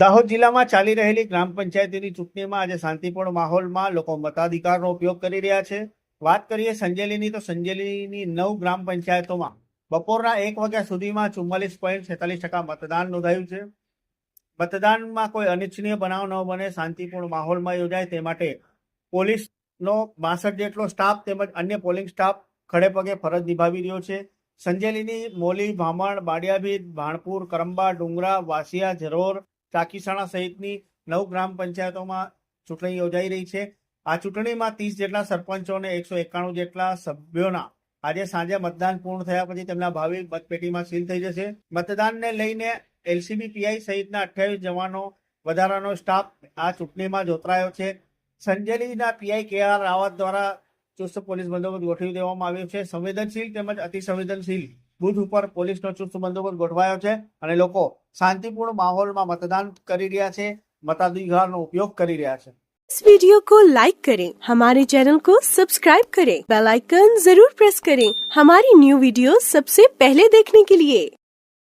દાહોદ જિલ્લામાં ચાલી રહેલી ગ્રામ પંચાયતની ચૂંટણીમાં આજે શાંતિપૂર્ણ માહોલમાં લોકો મતાધિકારનો ઉપયોગ કરી રહ્યા છે. વાત કરીએ સંજેલીની, તો સંજેલીની નવ ગ્રામ પંચાયતોમાં બપોરના એક વાગ્યા સુધીમાં ચુમ્માલીસ પોઈન્ટ છેતાલીસ ટકા મતદાન નોંધાયું છે. મતદાનમાં કોઈ અનિચ્છનીય બનાવ ન બને, શાંતિપૂર્ણ માહોલમાં યોજાય તે માટે પોલીસનો બાસઠ જેટલો સ્ટાફ તેમજ અન્ય પોલિંગ સ્ટાફ ખડે પગે ફરજ નિભાવી રહ્યો છે. સંજેલીની મોલી ભામણ બાડિયાભીત ભાણપુર, કરંબા, ડુંગરા, વાસિયા, ઝરોર ચાકીસાણા સહિતની નવ ગ્રામ પંચાયતોમાં ચૂંટણી યોજાઈ રહી છે. આ ચૂંટણીમાં ત્રીસ જેટલા સરપંચો અને એકસો એકાણું જેટલા સભ્યોના આજે સાંજે મતદાન પૂર્ણ થયા પછી તેમના ભાવિ મતપેટીમાં સીલ થઈ જશે. મતદાનને લઈને એલસીબી પીઆઈ સહિતના અઠ્યાવીસ જવાનો વધારાનો સ્ટાફ આ ચૂંટણીમાં જોતરાયો છે. સંજેલીના પીઆઈ કે આર રાવત દ્વારા ચુસ્ત પોલીસ બંદોબસ્ત ગોઠવી દેવામાં આવ્યો છે. સંવેદનશીલ તેમજ અતિ સંવેદનશીલ બુથ ઉપર પોલીસનો ચુસ્ત બંદોબસ્ત ગોઠવાયો છે અને લોકો શાંતિપૂર્ણ માહોલમાં મતદાન કરી રહ્યા છે મતાધિકારનો ઉપયોગ કરી રહ્યા છે इस वीडियो को लाइक करें हमारे चैनल को सब्सक्राइब करें बेल आइकन जरूर प्रेस करें हमारी न्यू वीडियो सबसे पहले देखने के लिए